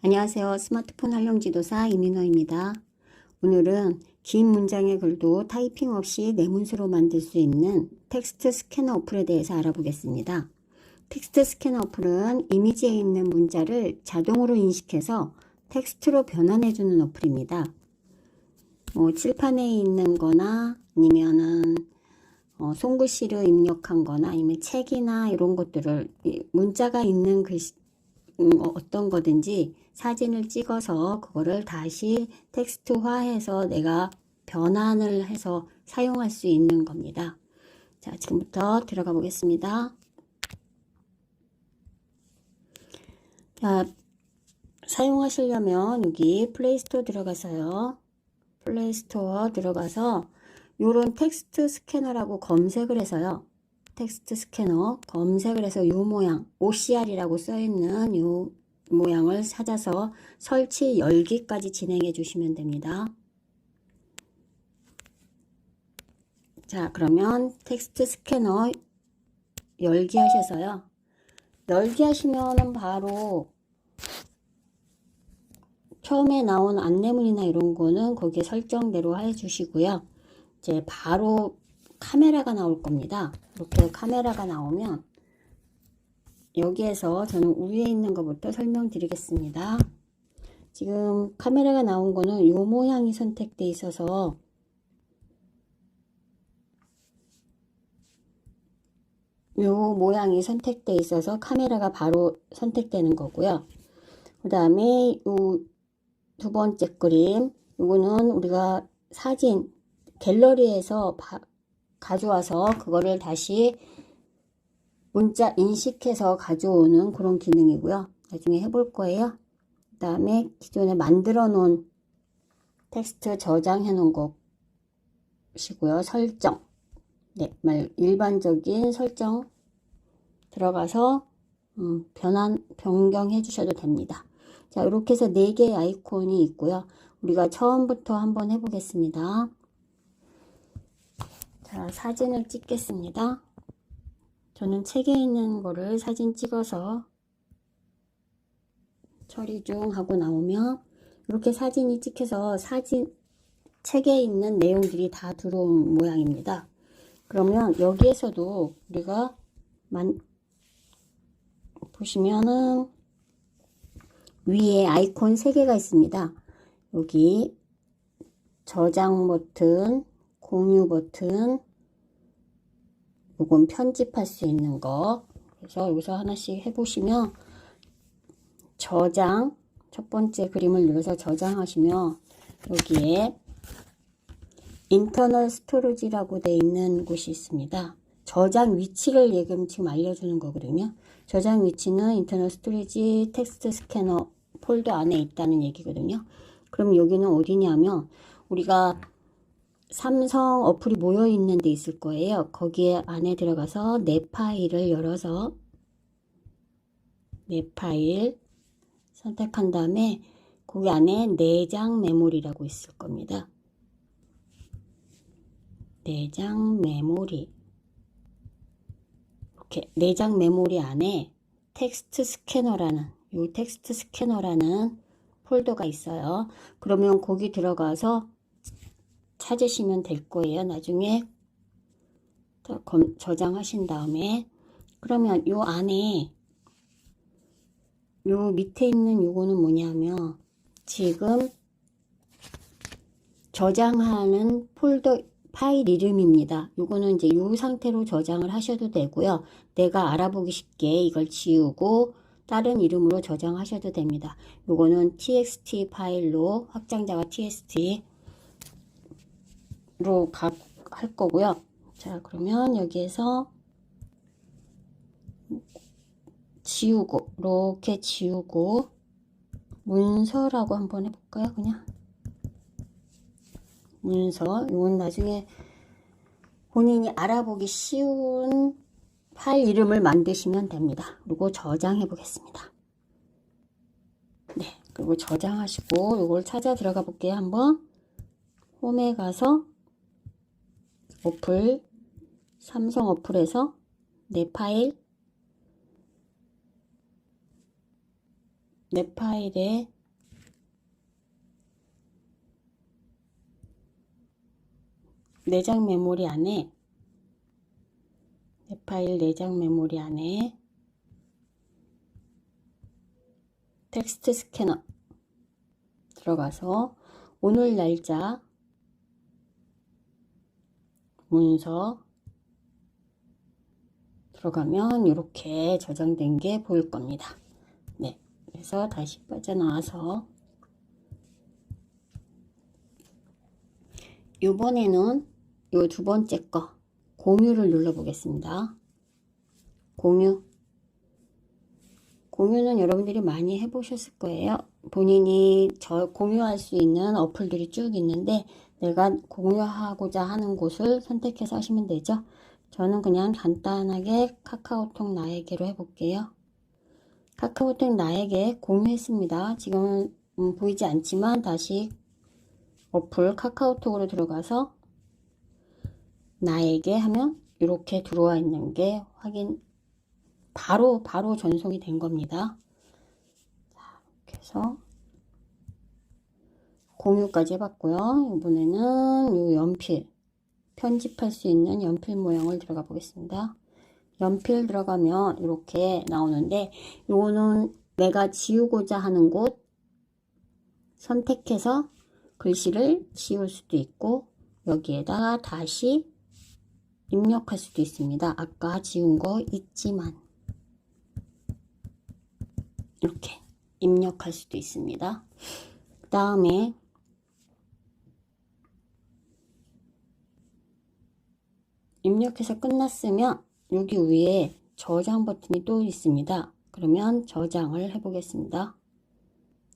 안녕하세요. 스마트폰 활용 지도사 이민호입니다. 오늘은 긴 문장의 글도 타이핑 없이 내문서로 만들 수 있는 텍스트 스캐너 어플에 대해서 알아보겠습니다. 텍스트 스캐너 어플은 이미지에 있는 문자를 자동으로 인식해서 텍스트로 변환해주는 어플입니다. 뭐 칠판에 있는 거나 아니면은 어, 손글씨로 입력한 거나 아니면 책이나 이런 것들을 이 문자가 있는 글씨 음, 어, 어떤 거든지 사진을 찍어서 그거를 다시 텍스트화해서 내가 변환을 해서 사용할 수 있는 겁니다. 자, 지금부터 들어가 보겠습니다. 자, 사용하시려면 여기 플레이스토어 들어가서요. 플레이스토어 들어가서 요런 텍스트 스캐너라고 검색을 해서요. 텍스트 스캐너 검색을 해서 요 모양 OCR이라고 써있는 요 모양을 찾아서 설치 열기까지 진행해 주시면 됩니다. 자 그러면 텍스트 스캐너 열기 하셔서요. 열기 하시면은 바로 처음에 나온 안내문이나 이런 거는 거기에 설정대로 해 주시고요. 이제 바로 카메라가 나올 겁니다. 이렇게 카메라가 나오면 여기에서 저는 위에 있는 것부터 설명드리겠습니다. 지금 카메라가 나온 거는 이 모양이 선택돼 있어서 이 모양이 선택돼 있어서 카메라가 바로 선택되는 거고요. 그 다음에 이 두 번째 그림 이거는 우리가 사진 갤러리에서 바, 가져와서 그거를 다시 문자 인식해서 가져오는 그런 기능이고요. 나중에 해볼 거예요. 그 다음에 기존에 만들어 놓은 텍스트 저장해 놓은 것이고요. 설정. 네, 말 일반적인 설정 들어가서 음, 변환 변경해 주셔도 됩니다. 자, 이렇게 해서 4개의 아이콘이 있고요. 우리가 처음부터 한번 해보겠습니다. 자, 사진을 찍겠습니다. 저는 책에 있는 거를 사진 찍어서 처리 중 하고 나오면 이렇게 사진이 찍혀서 사진 책에 있는 내용들이 다 들어온 모양입니다. 그러면 여기에서도 우리가 만 보시면은 위에 아이콘 3개가 있습니다. 여기 저장 버튼, 공유 버튼, 요건 편집할 수 있는 거. 그래서 여기서 하나씩 해보시면 저장, 첫 번째 그림을 눌러서 저장하시면 여기에 인터널 스토리지라고 되어 있는 곳이 있습니다. 저장 위치를 지금 지금 알려주는 거거든요. 저장 위치는 인터널 스토리지 텍스트 스캐너 폴더 안에 있다는 얘기거든요. 그럼 여기는 어디냐면 우리가 삼성 어플이 모여 있는 데 있을 거예요. 거기에 안에 들어가서 내 파일을 열어서 내 파일 선택한 다음에 거기 안에 내장 메모리라고 있을 겁니다. 내장 메모리 이렇게 내장 메모리 안에 텍스트 스캐너라는 요 텍스트 스캐너라는 폴더가 있어요. 그러면 거기 들어가서 찾으시면 될 거예요. 나중에 저장하신 다음에 그러면 요 안에 요 밑에 있는 요거는 뭐냐면 지금 저장하는 폴더 파일 이름입니다. 요거는 이제 요 상태로 저장을 하셔도 되고요. 내가 알아보기 쉽게 이걸 지우고 다른 이름으로 저장하셔도 됩니다. 요거는 txt 파일로 확장자가 txt 로 가, 할 거고요. 자, 그러면 여기에서 지우고, 이렇게 지우고, 문서라고 한번 해볼까요? 그냥. 문서. 이건 나중에 본인이 알아보기 쉬운 파일 이름을 만드시면 됩니다. 그리고 저장해 보겠습니다. 네. 그리고 저장하시고, 이걸 찾아 들어가 볼게요. 한번. 홈에 가서 어플 삼성 어플에서 내 파일 내 파일에 내장 메모리 안에 내 파일 내장 메모리 안에 텍스트 스캐너 들어가서 오늘 날짜 문서 들어가면 이렇게 저장된 게 보일 겁니다. 네. 그래서 다시 빠져나와서 이번에는 요두 번째 거 공유를 눌러 보겠습니다. 공유 공유는 여러분들이 많이 해보셨을 거예요. 본인이 저 공유할 수 있는 어플들이 쭉 있는데 내가 공유하고자 하는 곳을 선택해서 하시면 되죠. 저는 그냥 간단하게 카카오톡 나에게로 해볼게요. 카카오톡 나에게 공유했습니다. 지금은 음, 보이지 않지만 다시 어플 카카오톡으로 들어가서 나에게 하면 이렇게 들어와 있는 게 확인 바로 바로 전송이 된 겁니다. 자, 이렇게 해서 공유까지 해봤고요. 이번에는 이 연필 편집할 수 있는 연필 모양을 들어가 보겠습니다. 연필 들어가면 이렇게 나오는데 이거는 내가 지우고자 하는 곳 선택해서 글씨를 지울 수도 있고 여기에다가 다시 입력할 수도 있습니다. 아까 지운 거 있지만 이렇게 입력할 수도 있습니다. 그 다음에 입력해서 끝났으면 여기 위에 저장 버튼이 또 있습니다. 그러면 저장을 해보겠습니다.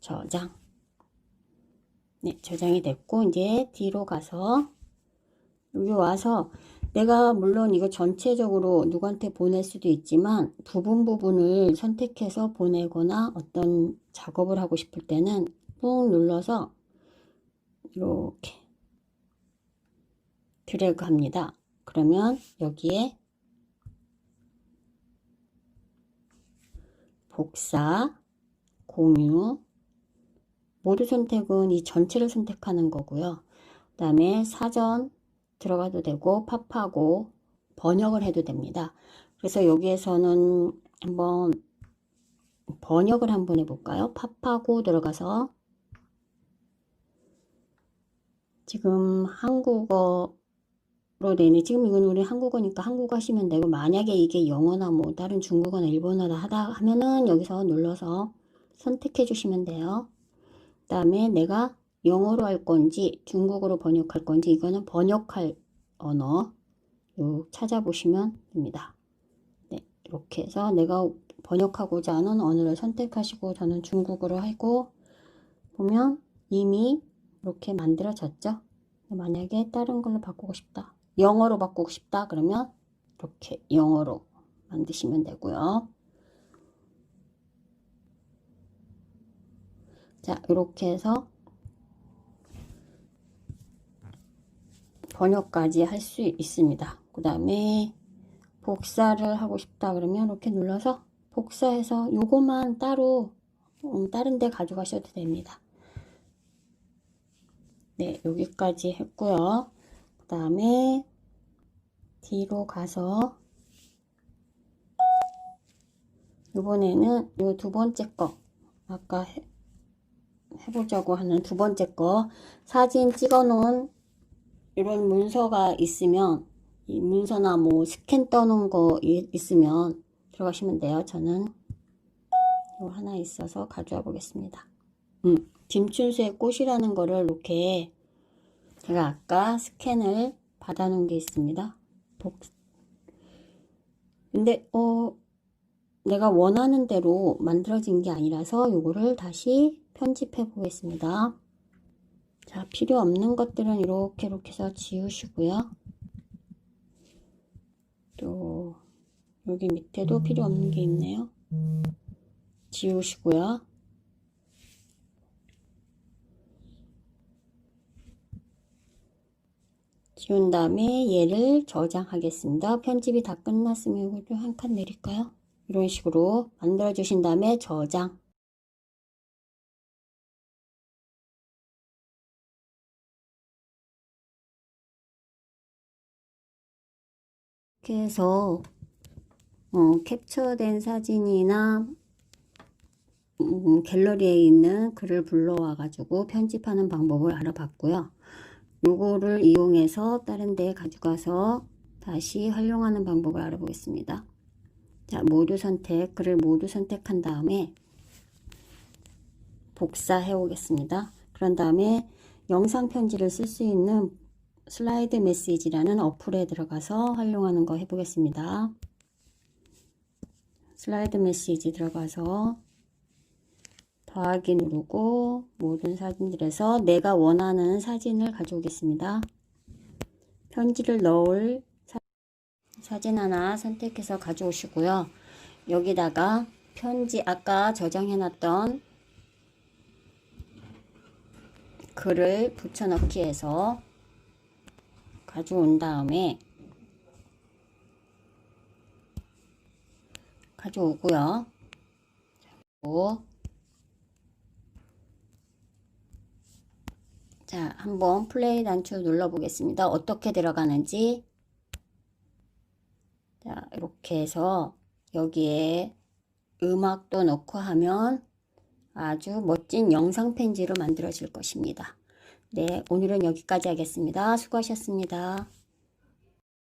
저장. 네, 저장이 됐고 이제 뒤로 가서 여기 와서 내가 물론 이거 전체적으로 누구한테 보낼 수도 있지만 부분 부분을 선택해서 보내거나 어떤 작업을 하고 싶을 때는 꾹 눌러서 이렇게 드래그 합니다. 그러면 여기에 복사, 공유, 모두 선택은 이 전체를 선택하는 거고요. 그 다음에 사전 들어가도 되고 팝하고 번역을 해도 됩니다. 그래서 여기에서는 한번 번역을 한번 해볼까요? 팝하고 들어가서 지금 한국어 로 되네. 지금 이건 우리 한국어니까 한국어 하시면 되고 만약에 이게 영어나 뭐 다른 중국어나 일본어나 하다 하면은 여기서 눌러서 선택해 주시면 돼요. 그 다음에 내가 영어로 할 건지 중국어로 번역할 건지 이거는 번역할 언어 요 찾아보시면 됩니다. 네, 이렇게 해서 내가 번역하고자 하는 언어를 선택하시고 저는 중국어로 하고 보면 이미 이렇게 만들어졌죠. 만약에 다른 걸로 바꾸고 싶다. 영어로 바꾸고 싶다. 그러면 이렇게 영어로 만드시면 되고요. 자, 이렇게 해서 번역까지 할 수 있습니다. 그 다음에 복사를 하고 싶다 그러면 이렇게 눌러서 복사해서 요거만 따로 음, 다른 데 가져가셔도 됩니다. 네, 여기까지 했고요. 그 다음에 뒤로 가서 이번에는 요두 번째 거 아까 해, 해보자고 하는 두 번째 거 사진 찍어 놓은 이런 문서가 있으면 이 문서나 뭐 스캔 떠놓은 거 있으면 들어가시면 돼요. 저는 요 하나 있어서 가져와 보겠습니다. 음, 김춘수의 꽃이라는 거를 이렇게 제가 아까 스캔을 받아 놓은 게 있습니다. 복... 근데 어 내가 원하는 대로 만들어진 게 아니라서 요거를 다시 편집해 보겠습니다. 자, 필요 없는 것들은 이렇게 이렇게 해서 지우시고요. 또 여기 밑에도 필요 없는 게 있네요. 지우시고요. 지운 다음에 얘를 저장하겠습니다. 편집이 다 끝났으면 이것도 한칸 내릴까요? 이런 식으로 만들어 주신 다음에 저장 이렇게 해서 어, 캡처된 사진이나 음, 갤러리에 있는 글을 불러와 가지고 편집하는 방법을 알아봤고요. 요거를 이용해서 다른 데에 가져가서 다시 활용하는 방법을 알아보겠습니다. 자, 모두 선택, 글을 모두 선택한 다음에 복사해 오겠습니다. 그런 다음에 영상 편지를 쓸 수 있는 슬라이드 메시지라는 어플에 들어가서 활용하는 거 해보겠습니다. 슬라이드 메시지 들어가서 더하기 누르고 모든 사진들에서 내가 원하는 사진을 가져오겠습니다. 편지를 넣을 사, 사진 하나 선택해서 가져오시고요. 여기다가 편지 아까 저장해 놨던 글을 붙여넣기 해서 가져온 다음에 가져오고요. 그리고 자, 한번 플레이 단추 눌러 보겠습니다. 어떻게 들어가는지. 자, 이렇게 해서 여기에 음악도 넣고 하면 아주 멋진 영상 편지로 만들어질 것입니다. 네, 오늘은 여기까지 하겠습니다. 수고하셨습니다.